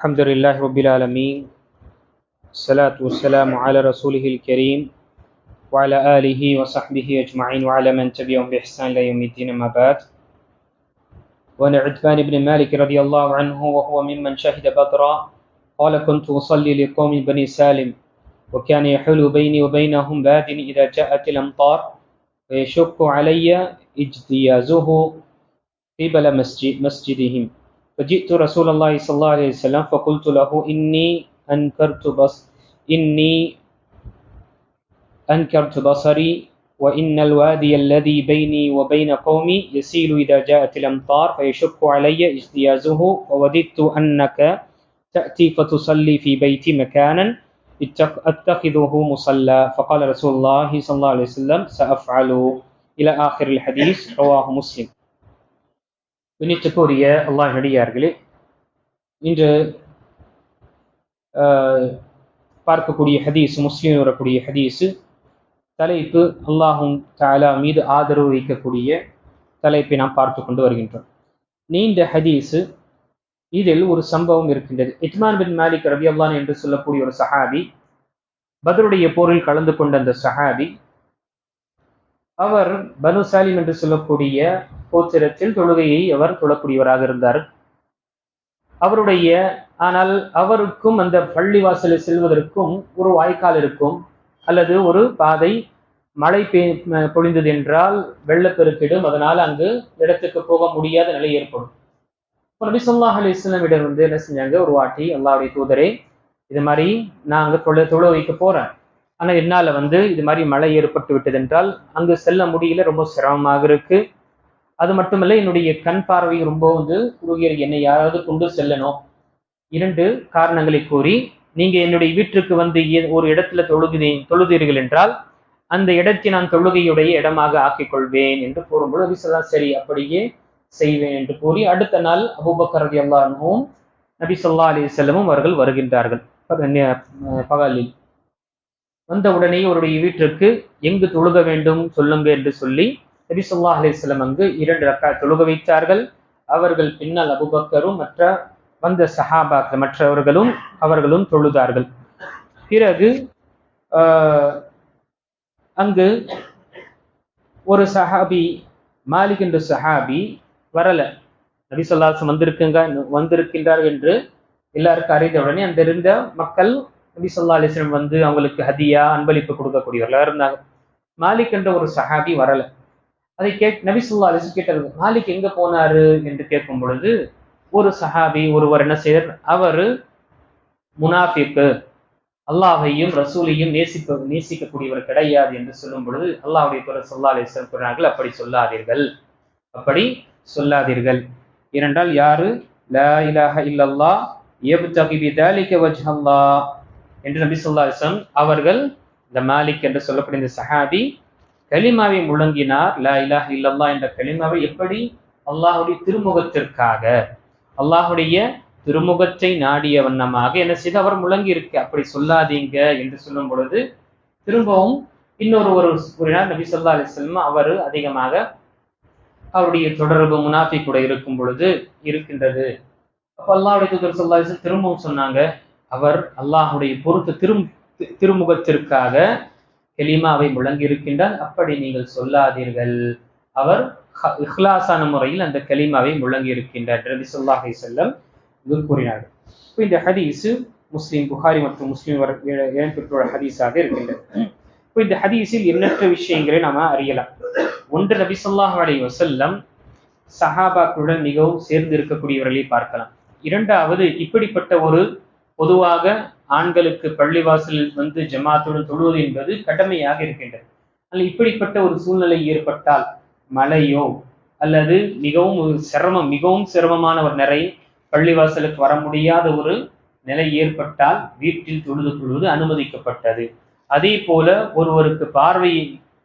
الحمد لله رب العالمين الصلاة والسلام على رسوله الكريم وعلى آله وصحبه أجمعين وعلى من تبعهم بإحسان إلى يوم الدين أما بعد. وعن عتبان بن مالك رضي الله عنه وهو ممن شهد بدرا قال كنت أصلي لقوم بني سالم وكان يحول بيني وبينهم باد إذا جاءت الأمطار ويشق علي إجتيازه قبل مسجد مسجدهم. فجئت رسول الله صلى الله عليه وسلم فقلت له إني أنكرت بص إني أنكرت بصري وإن الوادي الذي بيني وبين قومي يسيل إذا جاءت الأمطار فيشق علي اجتيازه ووددت أنك تأتي فتصلي في بيتي مكانا أتخذه مصلى. فقال رسول الله صلى الله عليه وسلم سأفعل. إلى آخر الحديث رواه مسلم. விண்ணிட்டுக்குரிய அல்லாஹ் நடிகார்களே இன்று பார்க்கக்கூடிய ஹதீஸ் முஸ்லீம் வரக்கூடிய ஹதீஸு தலைப்பு அல்லாஹும் தாலா மீது ஆதரவு வைக்கக்கூடிய தலைப்பை நாம் பார்த்து கொண்டு வருகின்றோம். நீண்ட ஹதீஸு இதில் ஒரு சம்பவம் இருக்கின்றது. இட்மான் பின் மாலிக் ரவி அல்லான் என்று சொல்லக்கூடிய ஒரு சஹாபி பதருடைய போரில் கலந்து கொண்ட அந்த சஹாபி அவர் பனு சாலிம் என்று சொல்லக்கூடிய கோத்திரத்தில் தொழுகையை அவர் தொழக்கூடியவராக இருந்தார். அவருடைய ஆனால் அவருக்கும் அந்த பள்ளிவாசலில் செல்வதற்கும் ஒரு வாய்க்கால் இருக்கும் அல்லது ஒரு பாதை மழை பெய் பொழிந்தது என்றால் வெள்ளப்பெருக்கிடும் அதனால் அங்கு இடத்துக்கு போக முடியாத நிலை ஏற்படும். நபி சொல்லாஹ் அலி இஸ்லாமிடம் வந்து என்ன செஞ்சாங்க? ஒரு வாட்டி அல்லாவுடைய தூதரே இது மாதிரி நான் அங்கே தொழ தொழ வைக்க போறேன். ஆனால் என்னால் வந்து இது மாதிரி மழை ஏற்பட்டு விட்டது என்றால் அங்கு செல்ல முடியல ரொம்ப சிரமமாக இருக்கு. அது மட்டுமல்ல என்னுடைய கண் பார்வை ரொம்ப வந்து குறுகிய என்னை யாராவது கொண்டு செல்லணும். இரண்டு காரணங்களை கூறி நீங்கள் என்னுடைய வீட்டிற்கு வந்து ஒரு இடத்துல தொழுகிறே தொழுதீர்கள் என்றால் அந்த இடத்தை நான் தொழுகையுடைய இடமாக ஆக்கிக் கொள்வேன் என்று கூறும்போது நபிசல்லா சரி அப்படியே செய்வேன் என்று கூறி அடுத்த நாள் அபுபக்கர் ரதி நபி சொல்லா அலி செல்லமும் அவர்கள் வருகின்றார்கள். பகலில். வந்த உடனே அவருடைய வீட்டிற்கு எங்கு தொழுக வேண்டும் சொல்லுங்க என்று சொல்லி நபி சொல்லா அலிஸ்லம் அங்கு இரண்டு ரக்கா தொழுக வைத்தார்கள். அவர்கள் பின்னால் அபுபக்கரும் மற்ற வந்த சஹாபாக்கள் மற்றவர்களும் அவர்களும் தொழுதார்கள். பிறகு அங்கு ஒரு சஹாபி மாலிக் என்ற சஹாபி வரல. நபி சொல்லாசம் வந்திருக்குங்க வந்திருக்கின்றார் என்று எல்லாருக்கும் அறிந்த உடனே அந்த இருந்த மக்கள் நபி சொல்லா அலிஸ்லம் வந்து அவங்களுக்கு ஹதியா அன்பளிப்பு கொடுக்கக்கூடியவர்களாக இருந்தாங்க. மாலிக் என்ற ஒரு சஹாபி வரல. அதை கேட் நபி சொல்லா அலிஸ்லம் கேட்டது மாலிக் எங்க போனாரு? என்று கேட்கும் பொழுது ஒரு சஹாபி ஒருவர் என்ன செய்தார்? அவர் முனாஃபிக்கு அல்லாஹையும் ரசூலையும் நேசிக்க நேசிக்கக்கூடியவர் கிடையாது என்று சொல்லும் பொழுது அல்லாஹுடைய துறை சொல்லா அலிஸ்லம் கூறினார்கள் அப்படி சொல்லாதீர்கள். அப்படி சொல்லாதீர்கள். ஏனென்றால் யாரு? லா இலாஹ இல்லல்லா எப்தகி பிதாலிக வஜ்ஹல்லா. என்று நபி சொல்லா அவர்கள் இந்த மாலிக் என்று சொல்லக்கூடிய இந்த சஹாபி கலிமாவை முழங்கினார் லா இலாஹ இல்லல்லா என்ற கலிமாவை எப்படி? அல்லாஹுடைய திருமுகத்திற்காக. அல்லாஹுடைய திருமுகத்தை நாடிய வண்ணமாக என்ன செய்து அவர் முழங்கி இருக்கு அப்படி சொல்லாதீங்க என்று சொல்லும் பொழுது திரும்பவும் இன்னொரு ஒரு கூறினார் நபி சொல்லா அலிஸ்லம் அவர் அதிகமாக அவருடைய தொடர்பு முனாஃபி கூட இருக்கும் பொழுது இருக்கின்றது. அப்போ அல்லாவுடைய தூதர் சொல்லா திரும்பவும் சொன்னாங்க அவர் அல்லாஹுடைய பொறுத்து திரும் திருமுகத்திற்காக கெலிமாவை முழங்கி இருக்கின்றார் அப்படி நீங்கள் சொல்லாதீர்கள். அவர் இஹ்லாசான முறையில் அந்த கலிமாவை முழங்கியிருக்கின்றார் ரபி சொல்லாஹை செல்லம் இது கூறினார்கள் இப்போ இந்த ஹதீஸு முஸ்லீம் புகாரி மற்றும் முஸ்லீம் இடம்பெற்றுள்ள ஹதீஸாக இருக்கின்றது. இப்போ இந்த ஹதீஸில் எண்ணற்ற விஷயங்களை நாம அறியலாம். ஒன்று நபி சொல்லாஹ் அலி வசல்லம் சஹாபாக்களுடன் மிகவும் சேர்ந்து இருக்கக்கூடியவர்களை பார்க்கலாம். இரண்டாவது இப்படிப்பட்ட ஒரு பொதுவாக ஆண்களுக்கு பள்ளிவாசலில் வந்து ஜமாத்துடன் தொழுவது என்பது கடமையாக இருக்கின்றது. ஆனால் இப்படிப்பட்ட ஒரு சூழ்நிலை ஏற்பட்டால் மழையோ அல்லது மிகவும் ஒரு சிரமம் மிகவும் சிரமமான ஒரு நிறை பள்ளிவாசலுக்கு வர முடியாத ஒரு நிலை ஏற்பட்டால் வீட்டில் தொழுது கொள்வது அனுமதிக்கப்பட்டது. அதே போல ஒருவருக்கு பார்வை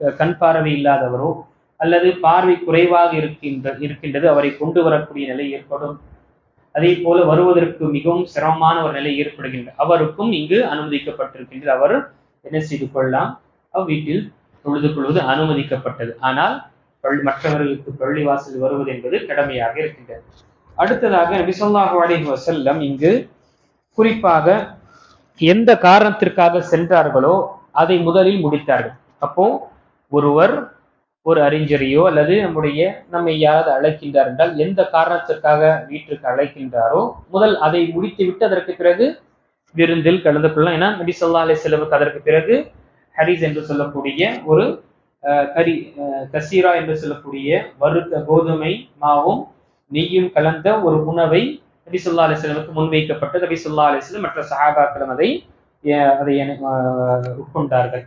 கண் பார்வை இல்லாதவரோ அல்லது பார்வை குறைவாக இருக்கின்ற இருக்கின்றது அவரை கொண்டு வரக்கூடிய நிலை ஏற்படும் அதே போல வருவதற்கு மிகவும் சிரமமான ஒரு நிலை ஏற்படுகின்றது அவருக்கும் இங்கு அனுமதிக்கப்பட்டிருக்கின்றது. அவர் என்ன செய்து கொள்ளலாம்? வீட்டில் தொழுது கொள்வது அனுமதிக்கப்பட்டது. ஆனால் பள்ளி மற்றவர்களுக்கு பள்ளிவாசல் வருவது என்பது கடமையாக இருக்கின்றது. அடுத்ததாக நபிசல்லாஹு செல்லம் இங்கு குறிப்பாக எந்த காரணத்திற்காக சென்றார்களோ அதை முதலில் முடித்தார்கள். அப்போ ஒருவர் ஒரு அறிஞரையோ அல்லது நம்முடைய நம்மை யாராவது அழைக்கின்றார் என்றால் எந்த காரணத்திற்காக வீட்டிற்கு அழைக்கின்றாரோ முதல் அதை முடித்து விட்டு அதற்கு பிறகு விருந்தில் கலந்து கொள்ளலாம். ஏன்னா நபி சொல்லா அலி செலவுக்கு அதற்கு பிறகு ஹரிஸ் என்று சொல்லக்கூடிய ஒரு கரி கசீரா என்று சொல்லக்கூடிய வறுத்த கோதுமை மாவும் நெய்யும் கலந்த ஒரு உணவை நபி சொல்லா அலிஸ்லமுக்கு செலவுக்கு முன்வைக்கப்பட்டு நபி சொல்லா அலிஸ்லம் மற்ற சஹாபாக்களும் அதை அதை உட்கொண்டார்கள்.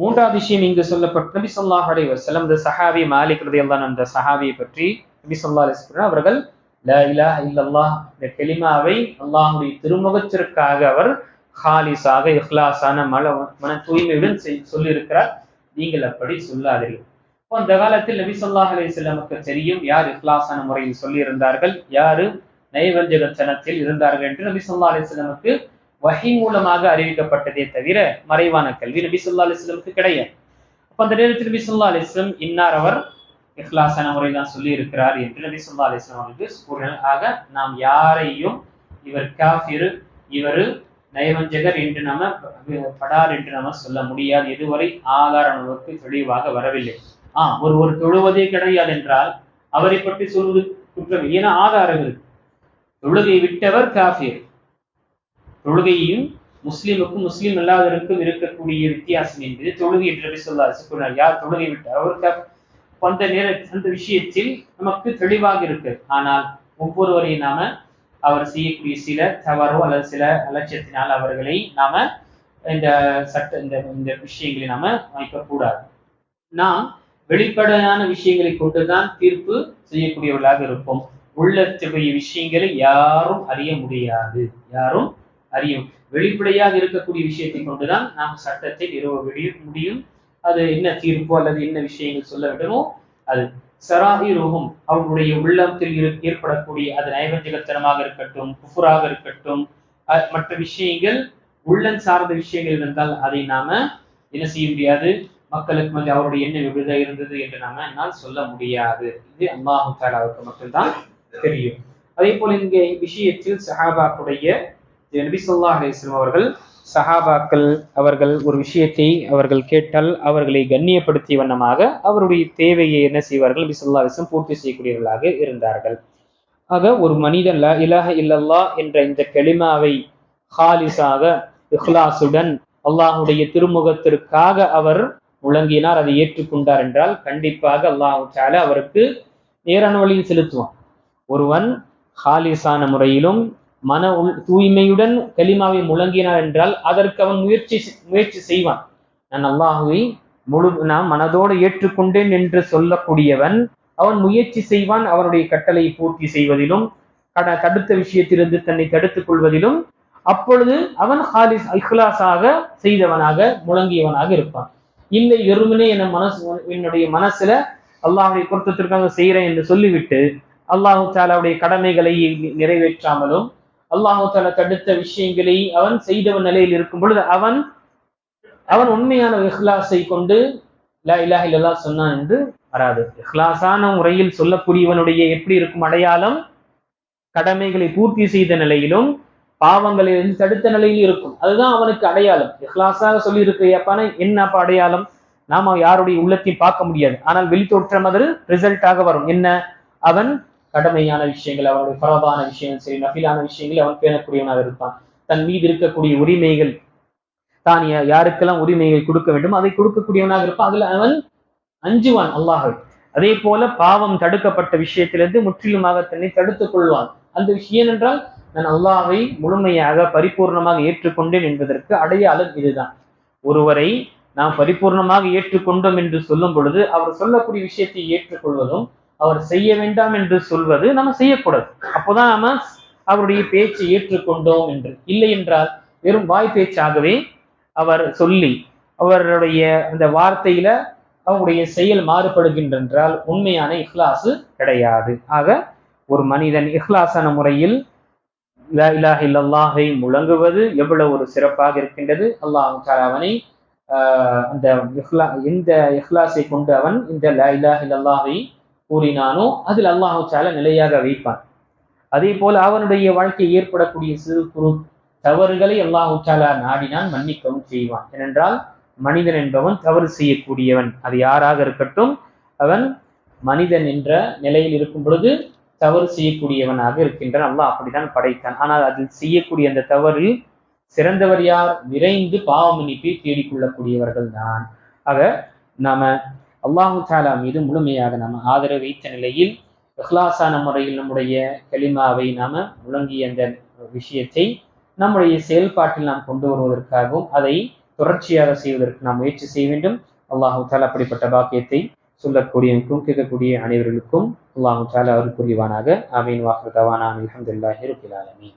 மூன்றாவது விஷயம் இங்கு சொல்லப்பட்ட நபி சொல்லாஹ் அலி வசலம் இந்த சஹாபி மாலிக் ரதியல்லான் அந்த சஹாபியை பற்றி நபி சொல்லா அலி அவர்கள் லா இலா இல்லல்லாஹ் இந்த கெலிமாவை அல்லாஹுடைய திருமுகத்திற்காக அவர் ஹாலிஸாக இஹ்லாஸான மல மன தூய்மையுடன் சொல்லியிருக்கிறார். நீங்கள் அப்படி சொல்லாதீர்கள். இப்போ அந்த காலத்தில் நபி சொல்லாஹ் அலி நமக்கு தெரியும் யார் இஹ்லாஸான முறையில் சொல்லியிருந்தார்கள் யாரு நைவஞ்சகத்தனத்தில் இருந்தார்கள் என்று நபி சொல்லா அலிஸ்லமுக்கு வகை மூலமாக அறிவிக்கப்பட்டதே தவிர மறைவான கல்வி நபி சொல்லா அலிஸ்லமுக்கு கிடையாது. அப்ப அந்த நேரத்தில் நபி சொல்லா அலிஸ்லம் இன்னார் அவர்? இஹ்லாசான முறை தான் சொல்லி இருக்கிறார் என்று நபி சொல்லா அலிஸ்லாம் அவர்களுக்கு கூறினார். ஆக நாம் யாரையும் இவர் காஃபிரு இவர் நயவஞ்சகர் என்று நம்ம படார் என்று நம்ம சொல்ல முடியாது. இதுவரை ஆதாரம் நமக்கு தெளிவாக வரவில்லை. ஆ ஒரு ஒரு தொழுவதே கிடையாது என்றால் அவரை பற்றி சொல்வது குற்றம். ஏன்னா ஆதாரம் இருக்கு. தொழுகை விட்டவர் காஃபியர் தொழுகையும் முஸ்லீமுக்கும் முஸ்லீம் அல்லாதவருக்கும் இருக்கக்கூடிய வித்தியாசம் என்பது தொழுகை என்று சொல்லார் சொன்னார். யார் தொழுகை விட்டார்? அவருக்கு கொண்ட அந்த நேர அந்த விஷயத்தில் நமக்கு தெளிவாக இருக்கு. ஆனால் ஒவ்வொருவரையும் நாம அவர் செய்யக்கூடிய சில தவறோ அல்லது சில அலட்சியத்தினால் அவர்களை நாம இந்த சட்ட இந்த இந்த விஷயங்களை நாம வைக்கக்கூடாது. நாம் வெளிப்படையான விஷயங்களை கொண்டுதான் தீர்ப்பு செய்யக்கூடியவர்களாக இருப்போம். உள்ளத்துடைய விஷயங்களை யாரும் அறிய முடியாது. யாரும் அறியும். வெளிப்படையாக இருக்கக்கூடிய விஷயத்தை கொண்டுதான் நாம் சட்டத்தை நிறுவ முடியும் முடியும். அது என்ன தீர்ப்போ அல்லது என்ன விஷயங்கள் சொல்ல வேண்டுமோ அது. ரோகம் அவர்களுடைய உள்ளத்தில் ஏற்படக்கூடிய அது நைவஞ்சகத்தனமாக இருக்கட்டும் குஃபுராக இருக்கட்டும் மற்ற விஷயங்கள் உள்ளம் சார்ந்த விஷயங்கள் இருந்தால் அதை நாம என்ன செய்ய முடியாது? மக்களுக்கு வந்து அவருடைய எண்ணம் எப்படிதான் இருந்தது என்று நாம என்னால் சொல்ல முடியாது. இது அல்லாஹு தாலாவுக்கு மட்டும்தான் தெரியும். அதே போல இங்கே விஷயத்தில் சஹாபாக்குடைய நபி சொல்லா அலைஹி அவர்கள் சஹாபாக்கள் அவர்கள் ஒரு விஷயத்தை அவர்கள் கேட்டால் அவர்களை கண்ணியப்படுத்திய வண்ணமாக அவருடைய தேவையை என்ன செய்வார்கள்? நபி சொல்லா அலிஸ்லம் பூர்த்தி செய்யக்கூடியவர்களாக இருந்தார்கள். ஆக ஒரு மனிதன் லா இலாஹ இல்லல்லா என்ற இந்த கெளிமாவை ஹாலிஸாக இஹ்லாசுடன் அல்லாஹுடைய திருமுகத்திற்காக அவர் முழங்கினார் அதை ஏற்றுக்கொண்டார் என்றால் கண்டிப்பாக அல்லாஹு அவருக்கு நேரான வழியில் செலுத்துவான். ஒருவன் ஹாலிசான முறையிலும் மன உள் தூய்மையுடன் கலிமாவை முழங்கினார் என்றால் அதற்கு அவன் முயற்சி முயற்சி செய்வான். நான் அல்லாஹுவை முழு நான் மனதோடு ஏற்றுக்கொண்டேன் என்று சொல்லக்கூடியவன் அவன் முயற்சி செய்வான் அவனுடைய கட்டளை பூர்த்தி செய்வதிலும் கட தடுத்த விஷயத்திலிருந்து தன்னை தடுத்துக் கொள்வதிலும் அப்பொழுது அவன் ஹாலிஸ் இஹ்லாஸாக செய்தவனாக முழங்கியவனாக இருப்பான். இல்லை வெறுமனே என் மனசு என்னுடைய மனசுல அல்லாஹுடைய பொருத்தத்திற்காக செய்கிறேன் என்று சொல்லிவிட்டு அல்லாஹு தாலாவுடைய கடமைகளை நிறைவேற்றாமலும் அல்லாஹு தடுத்த விஷயங்களை அவன் செய்தவன் நிலையில் இருக்கும் பொழுது அவன் அவன் உண்மையான இஹ்லாஸை கொண்டு லா இலாஹ இல்லல்லாஹ் சொன்னான் என்று வராது. இஹ்லாஸான முறையில் சொல்லக்கூடியவனுடைய எப்படி இருக்கும் அடையாளம் கடமைகளை பூர்த்தி செய்த நிலையிலும் பாவங்களை வந்து தடுத்த நிலையில் இருக்கும். அதுதான் அவனுக்கு அடையாளம். இஹ்லாஸாக சொல்லி இருக்கிறப்பான என்ன அப்ப அடையாளம்? நாம யாருடைய உள்ளத்தையும் பார்க்க முடியாது. ஆனால் வெளித்தோற்றம் அது ரிசல்ட்டாக வரும். என்ன? அவன் கடமையான விஷயங்கள் அவனுடைய பரவான விஷயங்கள் சரி நபிலான விஷயங்களை அவன் பேணக்கூடியவனாக இருப்பான். தன் மீது இருக்கக்கூடிய உரிமைகள் தான் யாருக்கெல்லாம் உரிமைகள் கொடுக்க வேண்டும் அதை கொடுக்கக்கூடியவனாக இருப்பான். அதுல அவன் அஞ்சுவான் அல்லாஹ் அதே போல பாவம் தடுக்கப்பட்ட விஷயத்திலிருந்து முற்றிலுமாக தன்னை தடுத்துக் கொள்வான். அந்த விஷயம் என்றால் நான் அல்லாவை முழுமையாக பரிபூர்ணமாக ஏற்றுக்கொண்டேன் என்பதற்கு அடையாளம் இதுதான். ஒருவரை நாம் பரிபூர்ணமாக ஏற்றுக்கொண்டோம் என்று சொல்லும் பொழுது அவர் சொல்லக்கூடிய விஷயத்தை ஏற்றுக்கொள்வதும் அவர் செய்ய வேண்டாம் என்று சொல்வது நம்ம செய்யக்கூடாது. அப்போதான் நாம அவருடைய பேச்சை ஏற்றுக்கொண்டோம் என்று. இல்லை என்றால் வெறும் வாய் பேச்சாகவே அவர் சொல்லி அவருடைய அந்த வார்த்தையில அவருடைய செயல் மாறுபடுகின்றென்றால் உண்மையான இஹ்லாசு கிடையாது. ஆக ஒரு மனிதன் இஹ்லாசான முறையில் லா இலாஹ இல்லல்லாஹை முழங்குவது எவ்வளவு ஒரு சிறப்பாக இருக்கின்றது. அல்லாஹ் அவனை அந்த இஹ்லா இந்த இஹ்லாஸை கொண்டு அவன் இந்த லா இலாஹ் இல்லல்லாஹை கூறினானோ அதில் அல்லாஹு தஆலா நிலையாக வைப்பான். அதே போல அவனுடைய வாழ்க்கையில் ஏற்படக்கூடிய சிறு குறு தவறுகளை அல்லாஹு சாலா நாடினால் மன்னிக்கவும் செய்வான். ஏனென்றால் மனிதன் என்பவன் தவறு செய்யக்கூடியவன். அது யாராக இருக்கட்டும் அவன் மனிதன் என்ற நிலையில் இருக்கும் பொழுது தவறு செய்யக்கூடியவனாக இருக்கின்றான். அல்லாஹ் அப்படித்தான் படைத்தான். ஆனால் அதில் செய்யக்கூடிய அந்த தவறு சிறந்தவர் யார்? விரைந்து பாவமன்னிப்பை தேடிக்கொள்ளக்கூடியவர்கள் தான் ஆக நாம அல்லாஹு தாலா மீது முழுமையாக நாம் ஆதரவு வைத்த நிலையில் இஹ்லாசான முறையில் நம்முடைய கலிமாவை நாம் முழங்கிய அந்த விஷயத்தை நம்முடைய செயல்பாட்டில் நாம் கொண்டு வருவதற்காகவும் அதை தொடர்ச்சியாக செய்வதற்கு நாம் முயற்சி செய்ய வேண்டும். அல்லாஹு தாலா அப்படிப்பட்ட பாக்கியத்தை சொல்லக்கூடியவனுக்கும் கேட்கக்கூடிய அனைவர்களுக்கும் அல்லாஹு தாலா அவர் புரிவானாக. அமீன் வாஹர் தவானா. அலமதுல்லாஹி ரபில் ஆலமீன்.